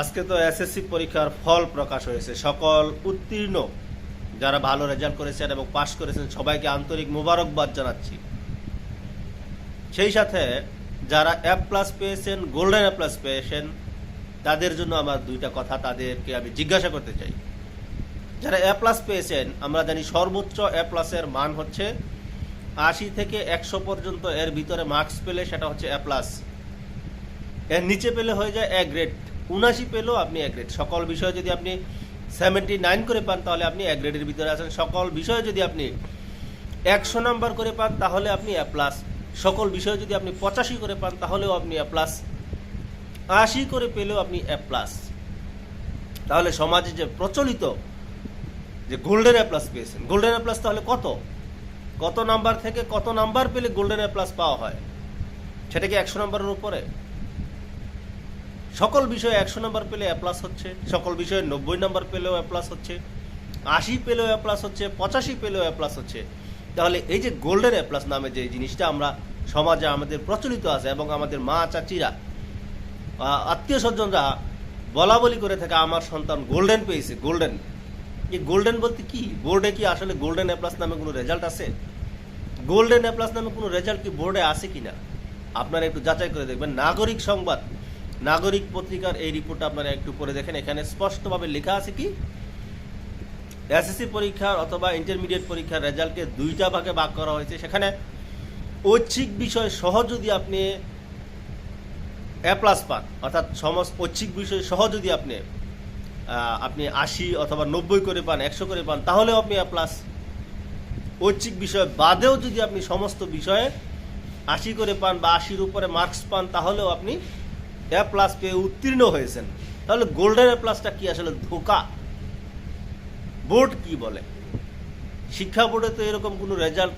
আজকে তো এসএসসি পরীক্ষার ফল প্রকাশ হয়েছে। সকল উত্তীর্ণ যারা ভালো রেজাল্ট করেছেন এবং পাশ করেছেন, সবাইকে আন্তরিক মোবারকবাদ জানাচ্ছি। সেই সাথে যারা এ প্লাস পেয়েছেন গোল্ডেন এ প্লাস পেয়েছেন, তাদের জন্য আমার দুইটা কথা তাদেরকে আমি জিজ্ঞাসা করতে চাই। যারা এ প্লাস পেয়েছেন, আমরা জানি সর্বোচ্চ এ প্লাসের মান হচ্ছে আশি থেকে একশো পর্যন্ত, এর ভিতরে মার্কস পেলে সেটা হচ্ছে এ প্লাস এর নিচে পেলে হয়ে যায় এ গ্রেড উনাশি পেলেও আপনি এ গ্রেড সকল বিষয়ে যদি আপনি সেভেন্টি নাইন করে পান, তাহলে আপনি এ গ্রেডের ভিতরে আছেন। সকল বিষয়ে যদি আপনি একশো নাম্বার করে পান, তাহলে আপনি এ প্লাস সকল বিষয়ে যদি আপনি পঁচাশি করে পান, তাহলেও আপনি এ প্লাস আশি করে পেলেও আপনি এ প্লাস তাহলে সমাজে যে প্রচলিত যে গোল্ডেন এ প্লাস পেয়েছেন গোল্ডেন এ প্লাস তাহলে কত? কত নাম্বার থেকে কত নাম্বার পেলে গোল্ডেন এ প্লাস পাওয়া হয়? সেটা কি একশো নাম্বারের উপরে? সকল বিষয়ে একশো নাম্বার পেলে অ্যাপ্লাস হচ্ছে, সকল বিষয়ে নব্বই নাম্বার পেলেও অ্যাপ্লাস হচ্ছে, আশি পেলেও অ্যাপ্লাস হচ্ছে, পঁচাশি পেলেও অ্যাপ্লাস হচ্ছে। তাহলে এই যে গোল্ডেন অ্যাপ্লাস নামে যে জিনিসটা আমরা সমাজে আমাদের প্রচলিত আছে এবং আমাদের মা চাচিরা আত্মীয় স্বজনরা বলা বলি করে থাকে, আমার সন্তান গোল্ডেন পেয়েছে গোল্ডেন এই গোল্ডেন বলতে কি? বোর্ডে কি আসলে গোল্ডেন অ্যাপ্লাস নামে কোনো রেজাল্ট আছে? গোল্ডেন এ প্লাস নামে কোনো রেজাল্ট কি বোর্ডে আছে কিনা? আপনারা একটু যাচাই করে দেখবেন। নাগরিক সংবাদ নাগরিক পত্রিকার এই রিপোর্টটা আপনারা একটু পড়ে দেখেন। এখানে স্পষ্টভাবে লেখা আছে কি? এসএসসি পরীক্ষার অথবা ইন্টারমিডিয়েট পরীক্ষার রেজাল্টকে দুইটা ভাগে ভাগ করা হয়েছে। সেখানে ঐচ্ছিক বিষয় সহ যদি আপনি এ প্লাস পান, অর্থাৎ সমস্ত ঐচ্ছিক বিষয় সহ যদি আপনি আপনি আশি অথবা নব্বই করে পান, একশো করে পান, তাহলেও আপনি এ প্লাস ঐচ্ছিক বিষয় বাদেও যদি আপনি সমস্ত বিষয়ে আশি করে পান বা আশির উপরে মার্কস পান, তাহলেও আপনি এ প্লাস পেয়ে উত্তীর্ণ হয়েছেন। তাহলে গোল্ডেন এ প্লাসটা কি আসলে ধোকা? বোর্ড কি বলে? শিক্ষা বোর্ডে তো এরকম কোনো রেজাল্ট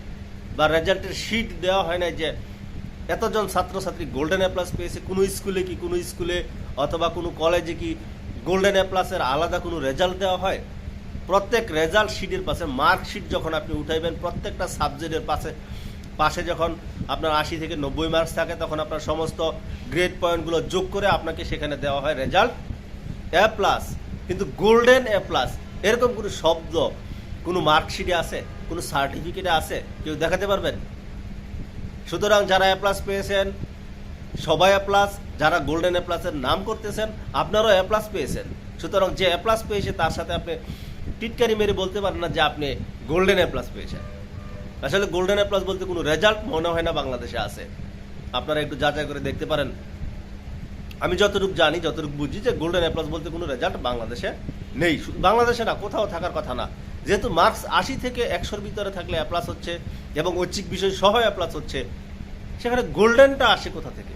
বা রেজাল্টের শিট দেওয়া হয় না যে এতজন ছাত্রছাত্রী গোল্ডেন এ প্লাস পেয়েছে, কোনো স্কুলে কি কোনো স্কুলে অথবা কোনো কলেজে কি গোল্ডেন এ প্লাসের আলাদা কোনো রেজাল্ট দেওয়া হয়? প্রত্যেক রেজাল্ট শিটের পাশে মার্কশিট যখন আপনি উঠাইবেন, প্রত্যেকটা সাবজেক্টের পাশে পাশে যখন আপনার আশি থেকে নব্বই মার্কস থাকে, তখন আপনার সমস্ত গ্রেড পয়েন্টগুলো যোগ করে আপনাকে সেখানে দেওয়া হয় রেজাল্ট এ প্লাস কিন্তু গোল্ডেন এ প্লাস এরকম কোনো শব্দ, কোনো মার্কশিটে আছে? কোনো সার্টিফিকেটে আছে? কেউ দেখাতে পারবেন? সুতরাং যারা এ প্লাস পেয়েছেন, সবাই এ প্লাস যারা গোল্ডেন এ প্লাসের নাম করতেছেন, আপনারাও এ প্লাস পেয়েছেন। সুতরাং যে এ প্লাস পেয়েছে, তার সাথে আপনি টিটকারি মেরে বলতে পারেন না যে আপনি গোল্ডেন এ প্লাস পেয়েছেন। আসলে গোল্ডেন এ প্লাস বলতে কোনো রেজাল্ট মনে হয় না বাংলাদেশে আছে। আপনারা একটু যাচাই করে দেখতে পারেন। আমি যতটুকু জানি, যতটুকু বুঝি যে গোল্ডেন এ প্লাস বলতে কোনো রেজাল্ট বাংলাদেশে নেই। বাংলাদেশে না, কোথাও থাকার কথা না। যেহেতু মার্কস আশি থেকে একশোর ভিতরে থাকলে অ্যাপ্লাস হচ্ছে এবং ঐচ্ছিক বিষয় সহ অ্যাপ্লাস হচ্ছে, সেখানে গোল্ডেনটা আসে কোথা থেকে?